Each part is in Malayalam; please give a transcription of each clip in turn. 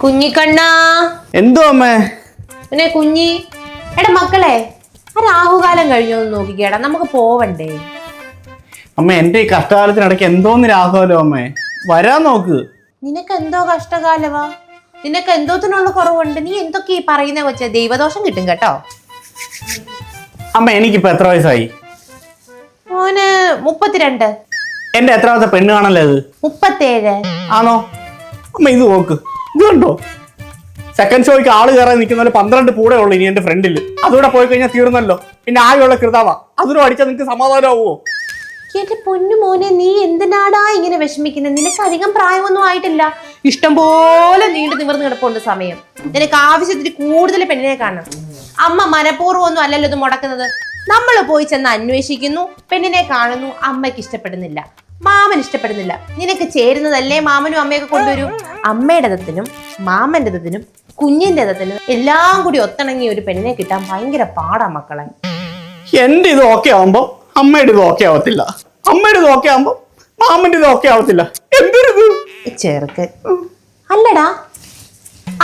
കുഞ്ഞിക്കണ്ണാ എന്തോ അമ്മേ? പിന്നെ കുഞ്ഞി. എടാ മക്കളെ ആ രാഹുകാലം കഴിഞ്ഞോ എന്ന് നോക്കിക്കേടാ. നമുക്ക് പോവണ്ടേ? അമ്മ എന്റെ ഈ കഷ്ടകാലത്തിനിടയ്ക്ക് എന്തോന്ന് രാഘവല്ലോ അമ്മേ? വരാൻ നോക്ക്. നിനക്ക് എന്തോ കഷ്ടകാലവാ നിനക്ക് എന്തോത്തിനുള്ള കുറവുണ്ട്? നീ എന്തൊക്കെ ഈ പറയുന്ന വെച്ച ദൈവദോഷം കിട്ടും കേട്ടോ. അമ്മ എനിക്കിപ്പോ എത്ര വയസ്സായി? മോന് മുപ്പത്തിരണ്ട്. എന്റെ എത്രാമത്തെ പെണ്ണ് കാണല്ലേ അത്? മുപ്പത്തേഴ്. ആണോ? അമ്മ ഇത് നോക്ക്. ഇത് കണ്ടോ സെക്കൻഡ് ഷോയ്ക്ക് ആൾ കയറാൻ നിൽക്കുന്ന പന്ത്രണ്ട് കൂടെ ഉള്ളു ഇനി എന്റെ ഫ്രണ്ടിൽ അതുകൂടെ പോയി കഴിഞ്ഞാൽ തീർന്നല്ലോ. പിന്നെ ആകെയുള്ള കൃതാവാ. അതിനും അടിച്ചാൽ നിനക്ക് സമാധാനമാവോ എന്റെ പൊന്നു മോനെ നീ എന്തിനാടാ ഇങ്ങനെ വിഷമിക്കുന്നത് നിനക്ക് അധികം പ്രായമൊന്നും ആയിട്ടില്ല. ഇഷ്ടം പോലെ നീണ്ടു നിവർന്ന് കിടപ്പുണ്ട് സമയം. നിനക്ക് ആവശ്യത്തിന് കൂടുതൽ പെണ്ണിനെ കാണണം. അമ്മ മനഃപൂർവം ഒന്നും അല്ലല്ലോ ഇത് മുടക്കുന്നത്. നമ്മൾ പോയി ചെന്ന് അന്വേഷിക്കുന്നു പെണ്ണിനെ കാണുന്നു അമ്മയ്ക്ക് ഇഷ്ടപ്പെടുന്നില്ല. മാമൻ ഇഷ്ടപ്പെടുന്നില്ല. നിനക്ക് ചേരുന്നതല്ലേ മാമനും അമ്മയൊക്കെ കൊണ്ടുവരും? അമ്മയുടെ ദത്തിനും മാമന്റെ ദത്തിനും കുഞ്ഞിന്റെ ദത്തിനും എല്ലാം കൂടി ഒത്തിണങ്ങിയ ഒരു പെണ്ണിനെ കിട്ടാൻ ഭയങ്കര പാടാ മക്കളെ. എന്റെ ഇത് ഓക്കെ ആവുമ്പോ അമ്മയുടെ ഇത് ഓക്കെ ആവത്തില്ല. അമ്മയുടെ ഇത് ഓക്കെ ആവുമ്പോ മാമന്റെ ഇത് ഓക്കെ ആവത്തില്ല. എന്തൊരിത് ചെറുക്ക്. അല്ലടാ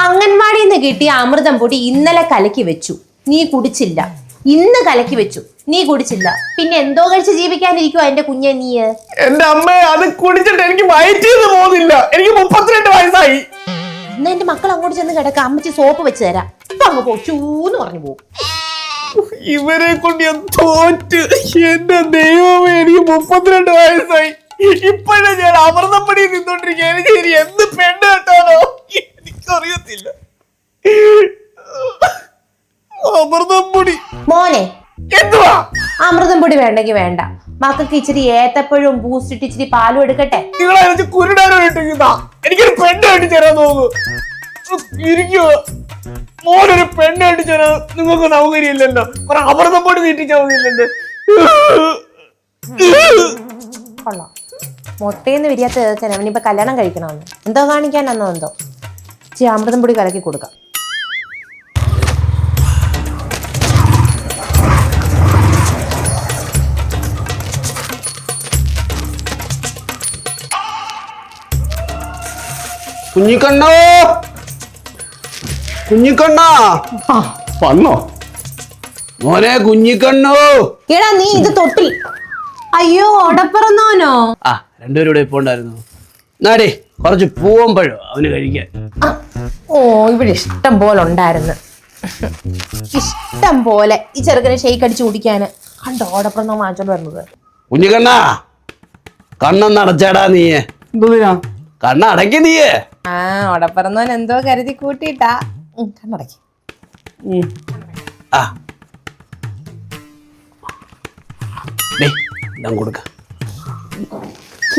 അംഗൻവാടിയിൽ നിന്ന് കിട്ടിയ അമൃതം പൊടി ഇന്നലെ കലക്കി വെച്ചു. നീ കുടിച്ചില്ല. ഇന്ന് കലക്കി വെച്ചു. നീ കുടിച്ചില്ല. പിന്നെ എന്തോ കഴിച്ച് ജീവിക്കാനിരിക്കുവോ എന്റെ കുഞ്ഞെ നീ എന്റെ അമ്മ അത് കുടിച്ചിട്ട് എനിക്ക് വയറ്റിന്ന് പോകുന്നില്ല. എനിക്ക് മുപ്പത്തിരണ്ട് വയസ്സായി. എന്നാ എന്റെ മക്കൾ അങ്ങോട്ട് ചെന്ന് കിടക്കാം. അമ്മച്ചി സോപ്പ് വെച്ച് തരാം. ഇപ്പൊ അങ്ങ് പോ ചൂന്ന് പറഞ്ഞു പോകും. ഇവരെ കൊണ്ട് ഞാൻ തോറ്റ്. എന്റെ ദൈവമേ എനിക്ക് മുപ്പത്തിരണ്ട് വയസ്സായി. ഇപ്പോഴേ ഞാൻ അമൃതപ്പടി നിന്നോണ്ടിരിക്കുക എനിക്ക് ഇനി എന്ത് പെണ്ണ് കേട്ടാലോ എനിക്കറിയത്തില്ല. അമൃതപ്പൊടി മോനെ. എന്തുവാ? അമൃതം പൊടി വേണ്ടെങ്കിൽ വേണ്ട. മക്കൾക്ക് ഇച്ചിരി ഏത്തപ്പഴവും ബൂസ്റ്റ് ഇട്ട് ഇച്ചിരി പാലും എടുക്കട്ടെ? നിങ്ങളെ കുരുടാനോ ഇട്ടിരിക്കുന്ന എനിക്കൊരു പെണ്ണ് കെട്ടിച്ചു തരാൻ തോന്നുന്നു ഇരിക്കുക മോനൊരു പെണ്ണ് കെട്ടിച്ചു തരാൻ നിങ്ങൾക്ക് സൗകര്യമില്ലല്ലോ. കുറെ പൊടി തീറ്റിച്ചാൽ മതിയില്ലല്ലോ കൊള്ളാം. മുട്ടയെന്ന് വിരിയാത്ത ചേർക്കാൻ അവനിപ്പോ കല്യാണം കഴിക്കണമെന്ന്. എന്തോ കാണിക്കാനെന്നോ എന്തോ? ചേ അമൃതം പൊടി കലക്കി കൊടുക്കാം. കുഞ്ഞിക്കണ്ണോ? കുഞ്ഞിക്കണ്ണാ? വന്നോ. മോനെ കുഞ്ഞിക്കണ്ണോ? എടാ നീ ഇത് തൊട്ടി. അയ്യോ ഒടപ്പിറന്നോനോ ആ രണ്ടുപേരും ഇവിടെ ഇപ്പോൾ ഉണ്ടായിരുന്നു. നാടേ കുറച്ച് പൂവമ്പഴം അവന് കഴിക്കാൻ. ഓ ഇവിടെ ഇഷ്ടം പോലെ ഉണ്ടായിരുന്നു. ഇഷ്ടം പോലെ ഈ ചെറുക്കനെ ഷെയ്ക്ക് അടിച്ച് കുടിക്കാന്. കണ്ടോ ഓടപ്പിറന്നോ വാങ്ങിച്ചോണ്ട് വരുന്നത്? കുഞ്ഞിക്കണ്ണാ കണ്ണൊന്ന് അടച്ചാടാ നീയെ. കണ്ണടക്കി കണ്ണ അടക്കി നീയേ. ആ ഓടപ്പിറന്നോൻ എന്തോ കരുതി കൂട്ടിയിട്ടാ. കണ്ണടക്കി.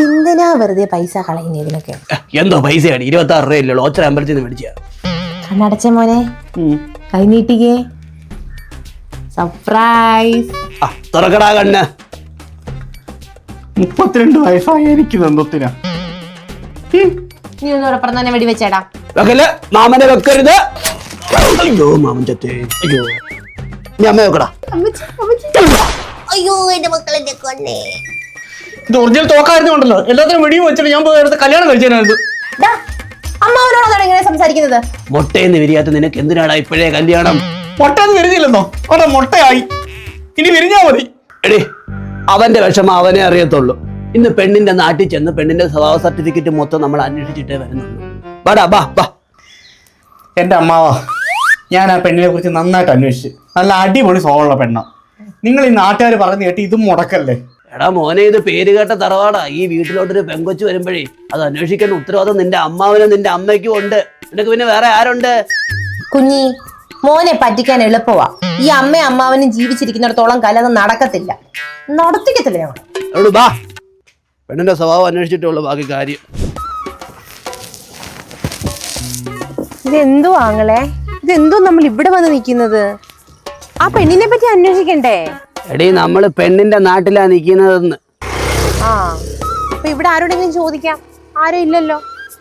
എന്തിനാ വെറുതെ പൈസ കളയുന്നത് ഇതിനൊക്കെ? എന്തോ പൈസയാണ്? ഇരുപത്തി ആറ് രൂപയല്ലോ ഓച്ചര അമ്പലത്തിൽ നിന്ന് മേടിച്ചാ കണ്ണടച്ച മോനെ. കൈ നീട്ടിക്കേ. സർപ്രൈസ് തുറക്കടാ കണ്ണ്. മുപ്പത്തിരണ്ട് വയസ്സായി എനിക്ക് ബന്ധത്തിനാ നീ ഒന്ന് ഉറപ്പിറന്നോനെ വെടി വെച്ചേടാ വെക്കൽ? മാമനെ വെക്കരുത്. അയ്യോ മാമൻ ചത്തേ. അയ്യോ. ഞാൻ അമ്മ വെക്കടാ. അയ്യോ എന്റെ മക്കളെ കൊണ്ടേ ഇത് ഒറിജിനൽ തോക്കായിരുന്നുണ്ടല്ലോ എല്ലാത്തിനും വെടിയും വെച്ചിട്ട് ഞാൻ പോയി അടുത്ത് കല്യാണം കഴിച്ചായിരുന്നു അമ്മാവനോടാണ് ഇങ്ങനെ സംസാരിക്കുന്നത്. മുട്ടയെന്ന് വിരിയാത്ത നിനക്ക് എന്തിനാടാ ഇപ്പോഴേ കല്യാണം? മുട്ടയെന്ന് വിരിഞ്ഞില്ലെന്നോ? അവിടെ മുട്ടയായി. ഇനി വിരിഞ്ഞാ മതി. എടേ അവന്റെ വിഷമം അവനെ അറിയത്തുള്ളൂ. ഇന്ന് പെണ്ണിന്റെ നാട്ടിൽ ചെന്ന് പെണ്ണിന്റെ സ്വഭാവ സർട്ടിഫിക്കറ്റ് മൊത്തം നമ്മൾ അന്വേഷിച്ചിട്ടേ വരുന്നുള്ളൂ. വാടാ ബാ ബാ എന്റെ അമ്മാവ ഞാൻ ആ പെണ്ണിനെ കുറിച്ച് നന്നായിട്ട് അന്വേഷിച്ചു. നല്ല അടിപൊളി സ്വഭാവമുള്ള പെണ്ണാ. നിങ്ങൾ ഈ നാട്ടുകാർ പറഞ്ഞു കേട്ടി ഇതും മുടക്കല്ലേ? എടാ മോനെ ഇത് പേര് കേട്ട തറവാടാ. ഈ വീട്ടിലോട്ടൊരു പെങ്കൊച്ച് വരുമ്പോഴേ അത് അന്വേഷിക്കേണ്ട ഉത്തരവാദിത്വം നിന്റെ അമ്മാവനും നിന്റെ അമ്മയ്ക്കും ഉണ്ട്. നിനക്ക് പിന്നെ വേറെ ആരുണ്ട്? കുഞ്ഞി മോനെ പറ്റിക്കാൻ എളുപ്പമാ ഈ അമ്മയും അമ്മാവനും ജീവിച്ചിരിക്കുന്നിടത്തോളം കാലം അത് നടക്കത്തില്ല. നടത്തിക്കത്തില്ല ഞങ്ങൾ. ബാ പെണ്ണിന്റെ സ്വഭാവം അന്വേഷിച്ചിട്ടുള്ളൂ ബാക്കി കാര്യം. ഇതെന്തോ ഇത് ഇതെന്തോ നമ്മൾ ഇവിടെ വന്ന് നിൽക്കുന്നത്? ആ പെണ്ണിനെ പറ്റി അന്വേഷിക്കണ്ടേ? എടീ നമ്മൾ പെണ്ണിന്റെ നാട്ടിലാ നിൽക്കുന്നതെന്ന്. ആ അപ്പൊ ഇവിടെ ആരോടെങ്കിലും ചോദിക്കാം? ആരും ഇല്ലല്ലോ.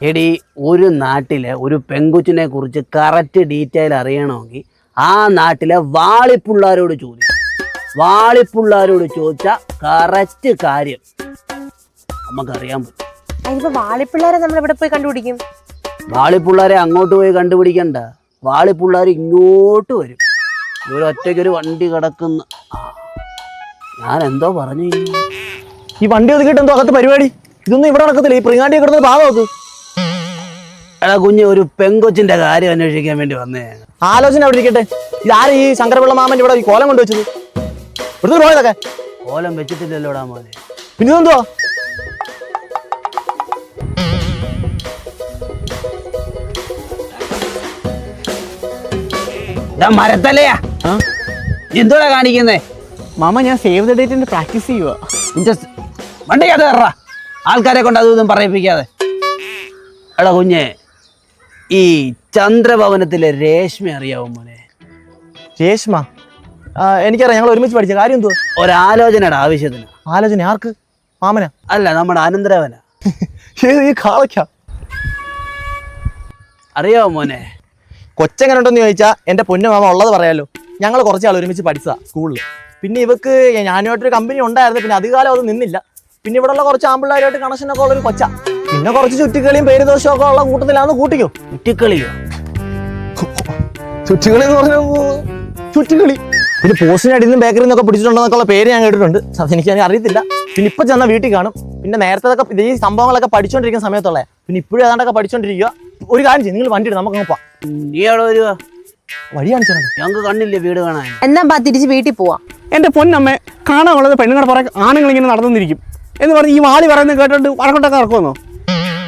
എടി ഒരു നാട്ടിലെ ഒരു പെങ്കുച്ചിനെ കുറിച്ച് കറക്റ്റ് ഡീറ്റെയിൽ അറിയണമെങ്കിൽ ആ നാട്ടിലെ വാളിപ്പുള്ളാരോട് ചോദിക്കും. വാളിപ്പുള്ളാരോട് ചോദിച്ച കറക്റ്റ് കാര്യം. നമുക്കറിയാൻ പറ്റും. അതിനിപ്പോ വാളിപ്പിള്ളേരെ നമ്മൾ ഇവിടെ പോയി കണ്ടുപിടിക്കും. വാളിപ്പിള്ളാരെ അങ്ങോട്ട് പോയി കണ്ടുപിടിക്കണ്ട. വാളിപ്പിള്ളാർ ഇങ്ങോട്ട് വരും. ഒരു ഒറ്റയ്ക്കൊരു വണ്ടി കിടക്കുന്ന ഞാൻ എന്തോ പറഞ്ഞു ഈ വണ്ടി ഒതുക്കിട്ട് എന്തോ അകത്ത് പരിപാടി? ഇതൊന്നും ഇവിടെ നടക്കത്തില്ല. ഈ പ്രിങ്ങാണ്ടി കിടന്നത് നോക്ക് എടാ കുഞ്ഞ് ഒരു പെങ്കൊച്ചിന്റെ കാര്യം അന്വേഷിക്കാൻ വേണ്ടി വന്നേ. ആലോചന അവിടെ ഇരിക്കട്ടെ. ഇതാരും ഈ ശങ്കരപിള്ള മാമൻ ഇവിടെ ഈ കോലം കൊണ്ടുവച്ചത്? ഇവിടുന്ന് പോയതൊക്കെ കോലം വെച്ചിട്ടില്ലല്ലോടാ മോനെ. പിന്നെ ഇതാ എന്തോടാ കാണിക്കുന്നേ? മാമ ഞാൻ സേവ് ദ ഡേറ്റിന്റെ പ്രാക്ടീസ് ചെയ്യുക നിന്റെ സ് വണ്ടി അത് കയറാ ആൾക്കാരെ കൊണ്ട് അതൊന്നും പറയിപ്പിക്കാതെ. എടാ കുഞ്ഞെ ഈ ചന്ദ്രഭവനത്തിലെ രേഷ്മ അറിയാവോ മോനെ? രേഷ്മ? എനിക്കറിയാം ഞങ്ങൾ ഒരുമിച്ച് പഠിച്ച കാര്യം എന്തുവാ? ഒരാലോചനയുടെ ആവശ്യത്തിന്. ആലോചന ആർക്ക്? മാമന? അല്ല നമ്മുടെ അനന്തരവന. ഏത് ഈ കാളയ്ക്ക? അറിയാവോ മോനെ? കൊച്ചെങ്ങനെ ഉണ്ടെന്ന് ചോദിച്ചാൽ എന്റെ പൊന്നു മാമ ഉള്ളത് പറയാലോ. ഞങ്ങൾ കുറച്ച് ആൾ ഒരുമിച്ച് പഠിച്ചതാ സ്കൂളിൽ പിന്നെ ഇവക്ക് ഞാനുമായിട്ടൊരു കമ്പനി ഉണ്ടായിരുന്നു പിന്നെ അധികകാലം അത് നിന്നില്ല. പിന്നെ ഇവിടെ ഉള്ള കുറച്ച് ആമ്പിള്ളേരുമായിട്ട് കണക്ഷനൊക്കെ ഉള്ളൊരു കൊച്ച. പിന്നെ കുറച്ച് ചുറ്റിക്കളിയും പേരുദോഷവും ഒക്കെ ഉള്ള കൂട്ടത്തിലാന്ന് കൂട്ടിക്കോ. ചുറ്റിക്കളിയോ? ചുറ്റിക്കളി എന്ന് പറഞ്ഞു ചുറ്റിക്കളി. പിന്നെ പോസ്റ്റിനടിയിൽ നിന്നും ബേക്കറിന്നൊക്കെ ബേക്കറിയിൽ നിന്നൊക്കെ പിടിച്ചിട്ടുണ്ടെന്നൊക്കെയുള്ള പേര് ഞാൻ കേട്ടിട്ടുണ്ട്. അത് എനിക്ക് അറിയത്തില്ല പിന്നെ ഇപ്പൊ ചെന്ന വീട്ടിൽ കാണും. പിന്നെ നേരത്തെ ഇത് ഈ സംഭവങ്ങളൊക്കെ പഠിച്ചുകൊണ്ടിരിക്കുന്ന സമയത്തുള്ള പിന്നെ ഇപ്പോഴും ഏതാണ്ടൊക്കെ പഠിച്ചുകൊണ്ടിരിക്കുക ഒരു കാര്യം ചെയ്യും നിങ്ങൾ വണ്ടി നമുക്ക് പോവാം. നീ എവിടെ വരുവാ? വഴി കാണിച്ചു ഞങ്ങൾക്ക് കണ്ണില്ലേ വീട് കാണാൻ? എന്നാ തിരിച്ച് വീട്ടിൽ പോവാം. എന്റെ പൊന്നമ്മ കാണാനുള്ളത് പെണ്ണുങ്ങളുടെ പുറകെ ആണുങ്ങൾ ഇങ്ങനെ നടന്നിരിക്കും എന്ന് പറഞ്ഞ് ഈ വാളി പറയുന്നത് കേട്ടോണ്ട് വടക്കോട്ടൊക്കെ നടക്കുമെന്നോ?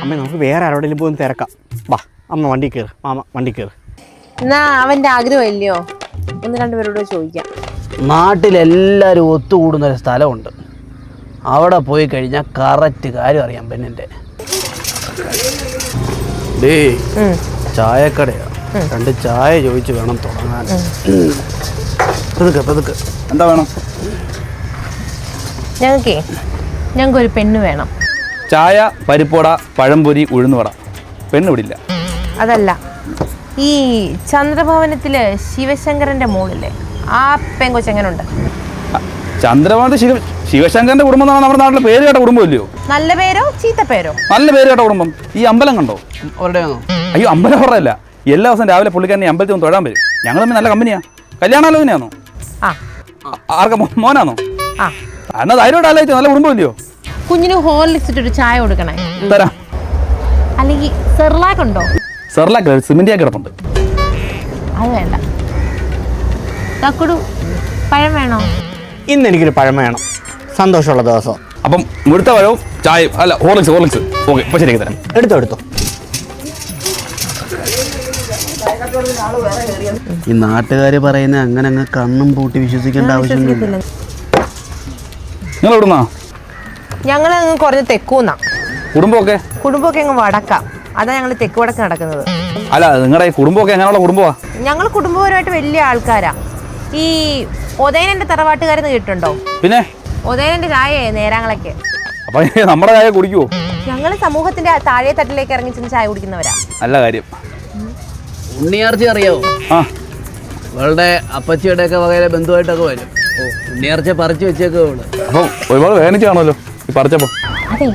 അമ്മ നമുക്ക് വേറെ ആരോടെങ്കിലും പോയി ഒന്ന് തിരക്കാം. വാ അമ്മ വണ്ടി കയറ്. മാമ വണ്ടി കയറ്. എന്നാ അവന്റെ ആഗ്രഹം ഇല്ലയോ ഒന്ന് രണ്ടുപേരോട് ചോദിക്കാം. നാട്ടിലെല്ലാവരും ഒത്തുകൂടുന്ന ഒരു സ്ഥലമുണ്ട്. അവിടെ പോയി കഴിഞ്ഞാൽ കറക്റ്റ് കാര്യം അറിയാം പെണ്ണിന്റെ. ഡേ ചായക്കടയാ. രണ്ട് ചായ ചോദിച്ച് വേണം തുടങ്ങാൻ. പതുക്കെ പതുക്കെ. എന്താ വേണം? ഞങ്ങൾക്കേ ഞങ്ങൾക്ക് ഒരു പെണ്ണ് വേണം. ചായ പരിപ്പോട പഴംപൊരി ഉഴുന്നുവട. പെണ്ണ് വിടില്ല അതല്ല ഈ ചന്ദ്രഭവനത്തിൽ ശിവശങ്കരന്റെ മോളില്ലേ? ആ പെങ്കൊച്ചെങ്ങനുണ്ട് ചന്ദ്രഭവനത്തിൽ ശിവ ശിവശങ്കരന്റെ കുടുംബം എന്നാണ് നമ്മുടെ നാട്ടിലെ പേര് കേട്ട കുടുംബം ഇല്ലയോ? നല്ല പേരോ ചീത്ത പേരോ? നല്ല പേര് കേട്ട കുടുംബം. ഈ അമ്പലം കണ്ടോ? അയ്യോ അമ്പലം പറയല്ല എല്ലാ ദിവസം രാവിലെ പുള്ളിക്കാരനെ അമ്പലത്തിൽ ഒന്ന് തൊഴാൻ വരും. ഞങ്ങൾ തമ്മിൽ നല്ല കമ്പനിയാ. കല്യാണാലോചനയാണോ? ആർക്ക മോനാണോ? എന്നാ ധൈര്യമായിട്ട് ആലോചിച്ചു. നല്ല കുടുംബം ഇല്ലയോ? കുഞ്ഞിന് ഹോർലിക്സ് ഇട്ടൊരു ചായ കൊടുക്കണേ. തരാം. അല്ലെങ്കിൽ സെർലാക്ക് ഉണ്ടോ? സെർലാക്ക് സിമെന്റിയാ കിടപ്പുണ്ട്. അത് വേണ്ട. തക്കുടു പഴം വേണോ? ഇന്ന് എനിക്കൊരു പഴം വേണം. സന്തോഷമുള്ള ദിവസം. അപ്പം മുഴുത്ത പഴവും ചായയും അല്ല ഹോർലിക്സ് ഹോർലിക്സ്. ഓക്കെ ഇപ്പം ശരിയാക്കി തരാം. എടുത്തോ എടുത്തോ. ഈ നാട്ടുകാർ പറയുന്ന അങ്ങനെ അങ്ങ് കണ്ണും പൂട്ടി വിശ്വസിക്കേണ്ട ആവശ്യമില്ല നിങ്ങൾ എവിടുന്നാ? ഞങ്ങൾ അങ്ങ് കുറഞ്ഞ് തെക്കൂന്നാ. കുടുംബമൊക്കെ? കുടുംബമൊക്കെ അങ്ങ് വടക്കാം. അതാ ഞങ്ങൾ തെക്ക് വടക്ക് നടക്കുന്നത്. അല്ല നിങ്ങളുടെ ഈ കുടുംബമൊക്കെ എങ്ങനെയുള്ള കുടുംബമാ? ഞങ്ങൾ കുടുംബപരമായിട്ട് വലിയ ആൾക്കാരാ. ഈ ഒതേനന്റെ തറവാട്ടുകാരെന്ന് കേട്ടിട്ടുണ്ടോ? പിന്നെ? ഒതേനന്റെ ചായ നേരാങ്ങളൊക്കെ. അപ്പൊ നമ്മുടെ ചായ കുടിക്കുവോ? ഞങ്ങൾ സമൂഹത്തിന്റെ താഴെ തട്ടിലേക്ക് ഇറങ്ങി ചെന്ന് ചായ കുടിക്കുന്നവരാ. നല്ല കാര്യം. ഉണ്ണിയാർച്ചി അറിയാവോ? ആ. ഇവളുടെ അപ്പച്ചിയുടെ ഒക്കെ വകയിലെ ബന്ധുവായിട്ടൊക്കെ വരും. ഓ ഉണ്ണിയാർച്ച പറിച്ചു വെച്ചേക്കോ ഇവൾ. അപ്പം ഒരുപാട് വേദനിച്ച് കാണുമല്ലോ ഈ പറിച്ചപ്പോൾ അതെ.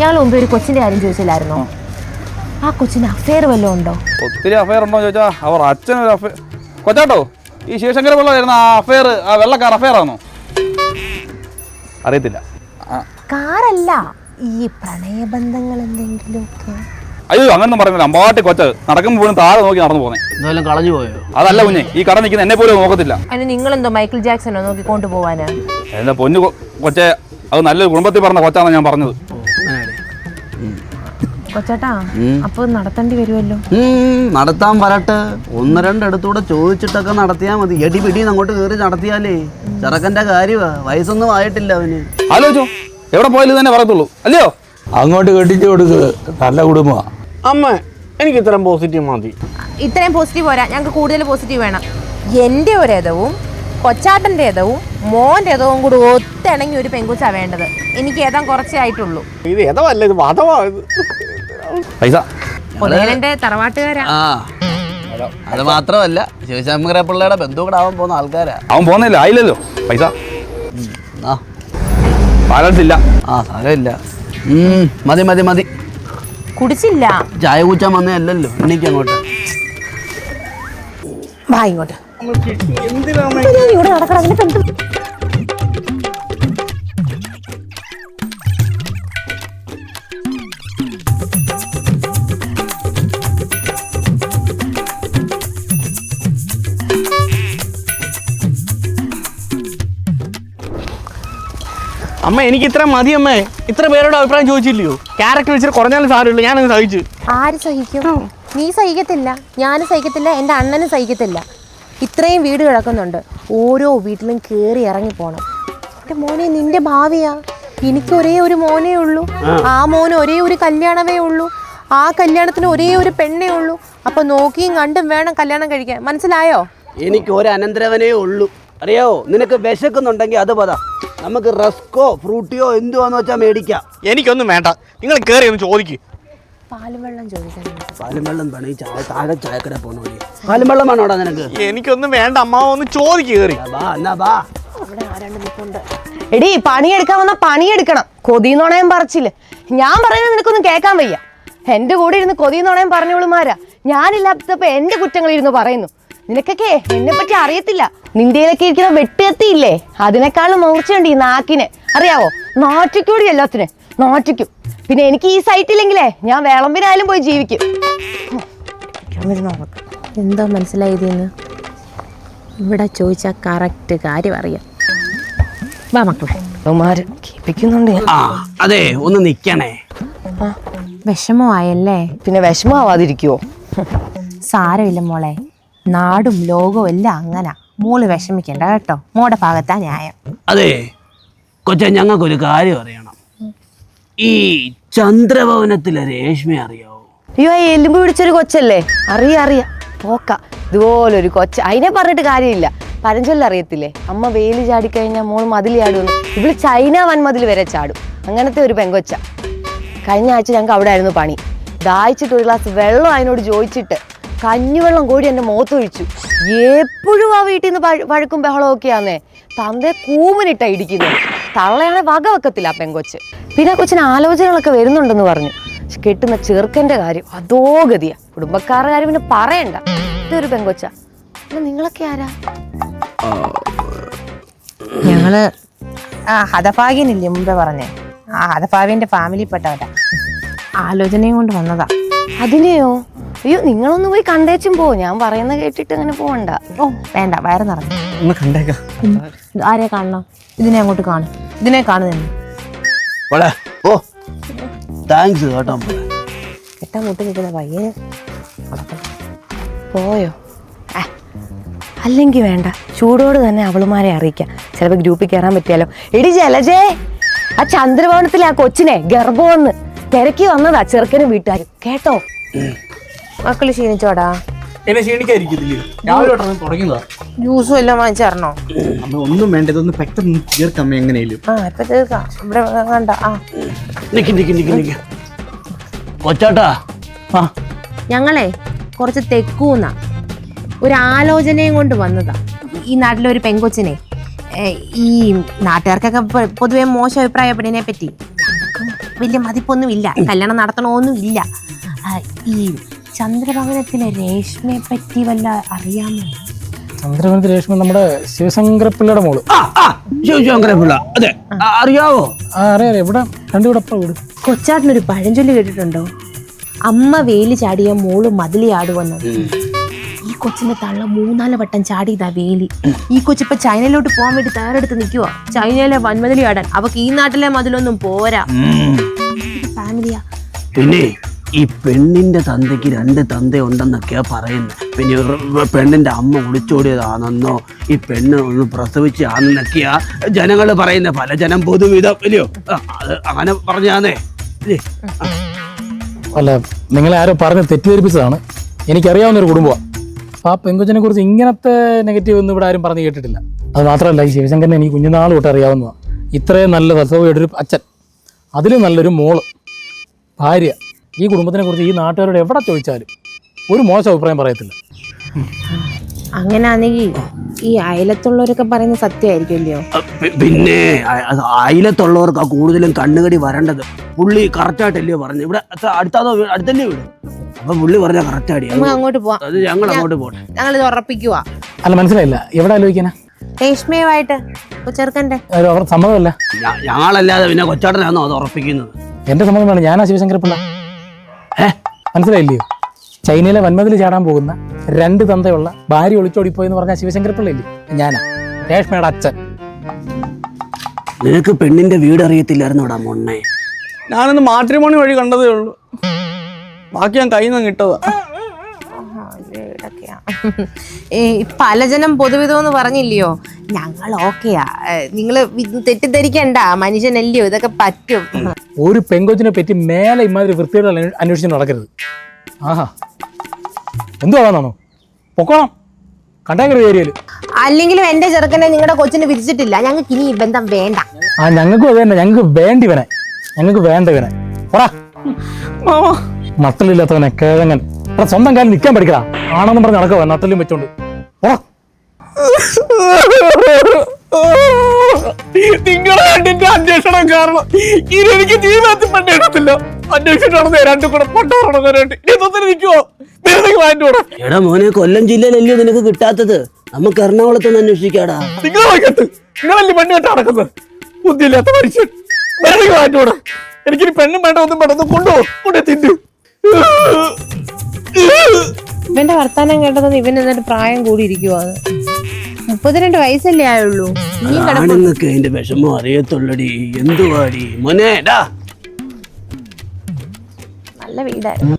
ഞങ്ങൾ മുമ്പ് ഒരു കൊച്ചിന്റെ കാര്യം ചോദിച്ചില്ലായിരുന്നോ? ആ. കൊച്ചിന് അഫയർ വല്ലതും ഉണ്ടോ? ഒത്തിരി അഫയർ ഉണ്ടോ ചോദിച്ചാ അവർ അച്ഛനൊരു അഫയർ കൊച്ചാട്ടോ ഈ ശിവശങ്കര പിള്ള വരുന്ന ആ അഫയർ ആ വെള്ളക്കാർ അഫയർ ആണോ അറിയത്തില്ല. കാറല്ല ഈ പ്രണയബന്ധങ്ങൾ എന്തെങ്കിലുമൊക്കെ അയ്യോ അങ്ങനെ പറയുന്നില്ല. അമ്പാട്ടി കൊച്ച നടക്കുമ്പോൾ പോലും താഴെ നോക്കി നടന്നു പോന്നെ. എന്തായാലും കളഞ്ഞു പോയോ? അതല്ല കുഞ്ഞെ ഈ കട നിൽക്കുന്ന എന്നെ പോലും നോക്കത്തില്ല. അതിന് നിങ്ങളെന്തോ മൈക്കിൾ ജാക്സനോ നോക്കി പോവാന് എന്താ പൊന്നു കൊച്ചെ അത് നല്ലൊരു കുടുംബത്തിൽ പറഞ്ഞ കൊച്ചാണ് ഞാൻ പറഞ്ഞത്. കൊച്ചേട്ടാ അപ്പൊ നടത്തേണ്ടി വരുമല്ലോ നടത്താൻ വരട്ടെ. ഒന്ന് രണ്ടിടത്തൂടെ ചോദിച്ചിട്ടൊക്കെ നടത്തിയാ മതി. എടി പിടി അങ്ങോട്ട് കയറി നടത്തിയാലേ. ചെറുക്കന്റെ കാര്യമാ വയസ്സൊന്നും ആയിട്ടില്ല അവന്. ആലോചോ എവിടെ പോയാലും തന്നെ പറയത്തുള്ളൂ അല്ലയോ? അങ്ങോട്ട് കെട്ടിച്ചു കൊടുക്ക്. നല്ല കുടുംബമാ അമ്മ എനിക്ക് ഇത്രയും പോസിറ്റീവ് മതി. ഇത്രയും പോസിറ്റീവ് പോരാ. ഞങ്ങൾക്ക് കൂടുതൽ പോസിറ്റീവ് വേണം. എന്റെ ഒരു ഇതവും കൊച്ചാട്ടന്റെ ഇതവും മോന്റെ ഇതവും കൂടി ഒത്തിണങ്ങി ഒരു പെങ്കുച്ചാ വേണ്ടത്. എനിക്ക് ഏതാ കുറച്ചേ ആയിട്ടുള്ളൂ. ഇത് ഏതവല്ല ഇത് വധവാ പൈസ. പൊതുവേലന്റെ തറവാട്ടുകാരാ. ആ. അത് മാത്രമല്ല ശിവശങ്കര പിള്ളയുടെ ബന്ധു കൂടെ ആവാൻ പോകുന്ന ആൾക്കാരാ. അവൻ പോകുന്നില്ല ആയില്ലല്ലോ. പൈസ. ആ ബാലൻസ് ഇല്ല ആ സാരമില്ല. ഉം, മതി മതി മതി. കുടിച്ചില്ല. ചായ കുച്ചാൻ വന്നതല്ലല്ലോ. എണീക്ക് അങ്ങോട്ട്. വാ ഇങ്ങോട്ട്. ഇവിടെ നടക്കണം അതിന് പെണ്ണ് അമ്മ എനിക്ക് ഇത്ര മതി അമ്മേ. ഇത്ര പേരോട് അഭിപ്രായം ചോദിച്ചില്ലയോ? ക്യാരക്ടർ വെച്ചിട്ട് കുറഞ്ഞാലും സാരമില്ല. ഞാൻ സഹിച്ചു. ആര് സഹിക്കും? നീ സഹിക്കത്തില്ല. ഞാനും സഹിക്കത്തില്ല. എന്റെ അണ്ണനും സഹിക്കത്തില്ല. ഇത്രയും വീട് കിടക്കുന്നുണ്ട്. ഓരോ വീട്ടിലും കയറി ഇറങ്ങി പോണം. എന്റെ മോനെ നിന്റെ ഭാവിയാ. എനിക്ക് ഒരേ ഒരു മോനേ ഉള്ളൂ. ആ. മോന് ഒരേ ഒരു കല്യാണമേ ഉള്ളൂ. ആ കല്യാണത്തിന് ഒരേ ഒരു പെണ്ണേ ഉള്ളൂ. അപ്പൊ നോക്കിയും കണ്ടും വേണം കല്യാണം കഴിക്കാൻ. മനസ്സിലായോ? എനിക്ക് ഒരു അനന്തരവനേ ഉള്ളൂ. അറിയോ നിനക്ക് വിശക്കുന്നുണ്ടെങ്കിൽ അത് പതാ. നമുക്ക് റസ്കോ ഫ്രൂട്ടിയോ എന്തുവാന്ന് വെച്ചാൽ മേടിക്കാം. എനിക്കൊന്നും വേണ്ട. നിങ്ങൾ കയറി ഒന്ന് ചോദിക്ക്. പാലും വെള്ളം ചോദിക്കാൻ പാലും വെള്ളം വേണം ഈ ചായ താഴെ ചായക്കട പോണോ പാലും വെള്ളം വേണോടാ നിനക്ക്? എനിക്കൊന്നും വേണ്ട അമ്മ ഒന്ന് ചോദിക്ക് കയറി വാ എന്നാ വാ. എടി പണിയെടുക്കാൻ വന്ന പണിയെടുക്കണം. കൊതിന്നുണയം പറച്ചില്ല. ഞാൻ പറയുന്നത് നിനക്കൊന്നും കേൾക്കാൻ വയ്യ. എന്റെ കൂടെ ഇരുന്ന് കൊതിന്നുണയം പറഞ്ഞോളുമാരാ ഞാനില്ലാത്തപ്പോ എന്റെ കുറ്റങ്ങൾ ഇരുന്ന് പറയുന്നു. നിനക്കൊക്കെ എന്നെ പറ്റി അറിയത്തില്ല. നിന്റെയിലൊക്കെ ഇരിക്കുന്ന വെട്ടുകത്തിയില്ലേ? അതിനേക്കാളും മൂർച്ചയുണ്ട് ഈ നാക്കിന്. അറിയാവോ? നാറ്റിക്കൂടി എല്ലാത്തിന്. നാറ്റിക്കും. പിന്നെ എനിക്ക് ഈ സൈറ്റ് ഇല്ലെങ്കിലേ ഞാൻ വിളമ്പിനായാലും പോയി ജീവിക്കും. എന്താ മനസ്സിലായത് ഇവിടെ ചോദിച്ചാൽ കറക്റ്റ് കാര്യം അറിയാം. വാ മക്കളെ. കേൾപ്പിക്കുന്നുണ്ട് അതെ ഒന്ന് നിക്കണേ. വിഷമമായല്ലേ? പിന്നെ വിഷമമാവാതിരിക്കുവോ? സാരമില്ല മോളെ. നാടും ലോകവും എല്ലാം അങ്ങനെ. മോൾ വിഷമിക്കണ്ട കേട്ടോ. മോടെ ഭാഗത്താ ന്യായം. അതെ കൊച്ച ഞങ്ങൾക്കൊരു കാര്യം അറിയണം. ഈ ചന്ദ്രഭവനത്തിലെ രേഷ്മ അറിയാവോ? അയ്യോ എലുമ്പ് പിടിച്ചൊരു കൊച്ചല്ലേ? അറിയാം അറിയാം. പോക്ക. ഇതുപോലൊരു കൊച്ച. അതിനെ പറഞ്ഞിട്ട് കാര്യമില്ല. പരഞ്ചൊല്ല അറിയത്തില്ലേ? അമ്മ വെയിൽ ചാടിക്കഴിഞ്ഞാൽ മോൾ മതിൽ ചാടുമെന്ന്. ഇവൾ ചൈന വൻ വൻമതിൽ വരെ ചാടും. അങ്ങനത്തെ ഒരു പെങ്കൊച്ച. കഴിഞ്ഞ ആഴ്ച ഞങ്ങൾക്ക് അവിടെ ആയിരുന്നു പണി. ദാഹിച്ചിട്ട് ഒരു ഗ്ലാസ് വെള്ളം അതിനോട് ചോദിച്ചിട്ട് കഞ്ഞിവെള്ളം കൂടി എന്റെ മുഖത്തൊഴിച്ചു എപ്പോഴും ആ വീട്ടിൽ നിന്ന് വഴക്കും ബഹളവും ഒക്കെയാന്നേ. തന്തേ കൂമനിട്ടാ ഇടിക്കുന്നത് തള്ളയാണെ വക വെക്കത്തില്ല ആ പെങ്കൊച്ച്. പിന്നെ ആ കൊച്ചിന് ആലോചനകളൊക്കെ വരുന്നുണ്ടെന്ന് പറഞ്ഞു. കെട്ടുന്ന ചെറുക്കന്റെ കാര്യം അതോ ഗതിയാ. കുടുംബക്കാരുടെ കാര്യം പിന്നെ പറയണ്ട. ഇതൊരു പെങ്കൊച്ച. നിങ്ങളൊക്കെ ആരാ? ഞങ്ങൾ ആ ഹതഭാഗ്യനില്ലേ മുമ്പേ പറഞ്ഞേ. ആ ഹതഭാഗ്യന്റെ ഫാമിലിപ്പെട്ടവരാ ആലോചനയും കൊണ്ട് വന്നതാ. അതിനെയോ? അയ്യോ നിങ്ങളൊന്ന് പോയി കണ്ടേച്ചും പോ ഞാൻ പറയുന്ന കേട്ടിട്ട് അങ്ങനെ പോകണ്ട ഓ വേണ്ട വയറ് നിറഞ്ഞു. ഒന്ന് കണ്ടേക്കാം. ആരെ കാണണം? ഇതിനെ അങ്ങോട്ട് കാണും. ഇതിനെ കാണുന്നു ഓ താങ്ക്സ് കേട്ടോ മോളെ. കെട്ടാൻ മുട്ടി നിൽക്കുന്ന പയ്യന്. പോയോ. അല്ലെങ്കി അല്ലെങ്കിൽ വേണ്ട. ചൂടോട് തന്നെ അവളുമാരെ അറിയിക്കാം. ചിലപ്പോൾ ഗ്രൂപ്പിൽ കയറാൻ പറ്റിയാലോ. എടി ജലജേ ആ ചന്ദ്രഭവനത്തിലെ ആ കൊച്ചിനെ ഗർഭമെന്ന് തിരക്കി വന്നതാ ചെറുക്കനും വീട്ടുകാരും. കേട്ടോ? മക്കൾ ക്ഷീണിച്ചോടാ? എന്നെ ക്ഷീണിക്കാതിരിക്കത്തില്ലേ? രാവിലെ തൊട്ടാണ് തുടങ്ങിയതാ. ജ്യൂസും എല്ലാം അമ്മ ഒന്നും വേണ്ട ഇതൊന്ന് പെട്ടെന്ന് തീർക്കമ്മ എങ്ങനെയും ആ ഇപ്പൊ തീർക്കാം. ഇവിടെ കണ്ട ആ. നിക്ക് നിക്ക് നിക്ക് നിക്ക്. കൊച്ചാട്ടാ ആ. ഞങ്ങളെ കുറച്ച് തെക്കൂന്ന ഒരു ആലോചനയും കൊണ്ട് വന്നതാ. ഈ നാട്ടിലെ ഒരു പെങ്കൊച്ചിനെ ഏ, ഈ നാട്ടുകാർക്കൊക്കെ പൊ- പൊതുവെ മോശം അഭിപ്രായ പെണ്ണിനെ പറ്റി. വലിയ മതിപ്പൊന്നും ഇല്ല കല്യാണം നടത്തണമൊന്നും ഇല്ല ആ, ഈ ചന്ദ്രഭവനത്തിലെ രേഷ്മയെ പറ്റി വല്ല അറിയാമോ? ചന്ദ്രഭവനത്തിലെ രേഷ്മ നമ്മുടെ ശിവശങ്കരപ്പിള്ളയുടെ മോൾ. ആ ആ ശിവശങ്കര പിള്ള അതെ അറിയാവോ? ആ അറിയാം ഇവിടെ രണ്ടുകൂടെ അപ്പുറം വീട്? കൊച്ചാട്ടിനൊരു പഴഞ്ചൊല്ലി കേട്ടിട്ടുണ്ടോ? അമ്മ വേലി ചാടിയ മോൾ മതിലി ആടുവന്നത് ഈ കൊച്ചിന്റെ തള്ള മൂന്നാൽ വട്ടം ചാടിയതാ വേലി. ഈ കൊച്ചിപ്പോ ചൈനയിലോട്ട് പോകാൻ വേണ്ടി തയ്യാറെടുത്ത് നിൽക്കുവാ ചൈനയിലെ വൻമതിലി ആടാൻ അവക്ക് ഈ നാട്ടിലെ മതിലൊന്നും പോരാ. ഫാമിലിയാ. പിന്നെ? ഈ പെണ്ണിന്റെ തന്തയ്ക്ക് രണ്ട് തന്ത ഉണ്ടെന്നൊക്കെയാ പറയുന്നത് പിന്നെ പെണ്ണിന്റെ അമ്മ ഒളിച്ചോടിയതാണെന്നോ ഈ പെണ്ണ് ഒന്ന് പ്രസവിച്ചാണെന്നൊക്കെയാ ജനങ്ങൾ പറയുന്നത് പല ജനം പൊതുവിധം ഇല്ലയോ? അത് അങ്ങനെ പറഞ്ഞാന്നേ. അല്ല നിങ്ങളെ ആരോ പറഞ്ഞ് തെറ്റിദ്ധരിപ്പിച്ചതാണ്. എനിക്കറിയാവുന്ന ഒരു കുടുംബമാണ് ആ പെങ്കുഞ്ഞിനെ കുറിച്ച് ഇങ്ങനത്തെ നെഗറ്റീവ് ഒന്നും ഇവിടെ ആരും പറഞ്ഞ് കേട്ടിട്ടില്ല. അത് മാത്രമല്ല ഈ ശിവശങ്കരനെ എനിക്ക് കുഞ്ഞുനാൾ തൊട്ട് അറിയാവുന്നതാണ് ഇത്രയും നല്ല ഒരു അച്ഛൻ. അതിലും നല്ലൊരു മോൾ. ഭാര്യ. ഈ കുടുംബത്തിനെ കുറിച്ച് ഈ നാട്ടുകാരോട് എവിടെ ചോദിച്ചാലും ഒരു മോശം അഭിപ്രായം പറയത്തില്ല. അങ്ങനാണെങ്കിൽ ഈ അയലത്തുള്ളവരൊക്കെ പറയുന്ന സത്യമായിരിക്കുമല്ലോ പിന്നെ അയലത്തുള്ളവർക്ക് കൂടുതലും കണ്ണുകടി വരേണ്ടത്. പുള്ളി കറക്റ്റായിട്ടല്ലയോ പറഞ്ഞു ഇവിടെ അടുത്താതോ അടുത്തല്ലേ വീട്? അപ്പൊ പുള്ളി പറഞ്ഞ കറക്റ്റാടി. അങ്ങോട്ട് പോവാം. അത് ഞങ്ങൾ അങ്ങോട്ട് പോട്ടെ. ഞങ്ങൾ ഇത് ഉറപ്പിക്കുക അല്ല മനസ്സിലായില്ല. എവിടെ ആലോചിക്കാനാ? രേഷ്മയുമായിട്ട് ചെറുക്കന്റെ സമ്മതമല്ല. ഞങ്ങളല്ലാതെ പിന്നെ കൊച്ചാട്ടനാണോ അത് ഉറപ്പിക്കുന്നത്? എന്റെ സമ്മതമാണ് ഞാൻ ഞാനാ ശിവശങ്കര പിള്ള ഏ? മനസ്സിലായില്ലയോ ചൈനയിലെ വന്മതിൽ ചാടാൻ പോകുന്ന രണ്ട് തന്തയുള്ള ഭാര്യ ഒളിച്ചോടിപ്പോയി എന്ന് പറഞ്ഞ ശിവശങ്കർ പിള്ള ഇല്ലേ ഞാനാ. രേഷ്മയുടെ അച്ഛൻ. നിനക്ക് പെണ്ണിന്റെ വീട് അറിയത്തില്ലായിരുന്നോടാ മൊണ്ണേ? ഞാനൊന്ന് മാട്രിമോണി വഴി കണ്ടതേ ഉള്ളൂ. ബാക്കി ഞാൻ കയ്യിൽ നിന്ന് കിട്ടതാ പലജനം പൊതുവിധം എന്ന് പറഞ്ഞില്ലയോ? ഞങ്ങൾ ഓക്കെയാ. നിങ്ങൾ തെറ്റിദ്ധരിക്കണ്ട. മനുഷ്യനല്ലയോ? ഇതൊക്കെ പറ്റും. ഒരു പെങ്കൊച്ചിനെ പറ്റി മേലെ ഇമാതിരി വൃത്തിയുടെ അന്വേഷിച്ച് നടക്കരുത്. ആഹാ. എന്തുവാണെന്നാണോ പൊക്കോണം കണ്ടാക്കരുത് ഏരിയയിൽ അല്ലെങ്കിലും എന്റെ ചെറുക്കനെ നിങ്ങളുടെ കൊച്ചിന് വിരിച്ചിട്ടില്ല ഞങ്ങൾക്ക് ഇനി ഈ ബന്ധം വേണ്ട. ആ ഞങ്ങൾക്കും അത് തന്നെ. ഞങ്ങൾക്ക് വേണ്ടി ഇവനെ ഞങ്ങൾക്ക് വേണ്ട ഇവനെ പോടാ. മാമാ. നട്ടലില്ലാത്തവനെ കിഴങ്ങൻ. എടാ സ്വന്തം കാലിൽ നിൽക്കാൻ പഠിക്കടാ. ആണെന്നും പറഞ്ഞ് നടക്കുക നട്ടലും വെച്ചോണ്ട്. ഓ നിങ്ങളെ അന്വേഷണം കാരണം ഇനി എനിക്ക് ജീവിതത്തിൽ അന്വേഷിച്ചിട്ട് നടന്നേ രണ്ടും കൂടെ വാങ്ങിട്ടൂടെ എടാ മോനെ കൊല്ലം ജില്ലയിലല്ലേ നിനക്ക് കിട്ടാത്തത്? നമുക്ക് എറണാകുളത്തൊന്ന് അന്വേഷിക്കാടാ. നിങ്ങളെ വൈകത്ത് നിങ്ങളല്ലേ പെണ്ണ് കെട്ട് നടക്കുന്നത്? ബുദ്ധിയില്ലാത്ത മനുഷ്യൻ. വെറുതെ വാങ്ങിട്ടൂടെ എനിക്കിനി പെണ്ണും വേണ്ട ഒന്നും വേണ്ട. ഒന്ന് കൊണ്ടുപോ കൊണ്ടേ തിന്നു. ഇവന്റെ വർത്താനം കേട്ടത് ഇവൻ എന്നിട്ട് പ്രായം കൂടി ഇരിക്കുവാണ് മുപ്പത്തിരണ്ട് വയസ്സല്ലേ ആയുള്ളൂ. ഇനിയും ആണുങ്ങൾക്ക് അതിന്റെ വിഷമം അറിയത്തുള്ളടി. എന്തുവാടി? മോനെ ഡാ. നല്ല വീടായിരുന്നു.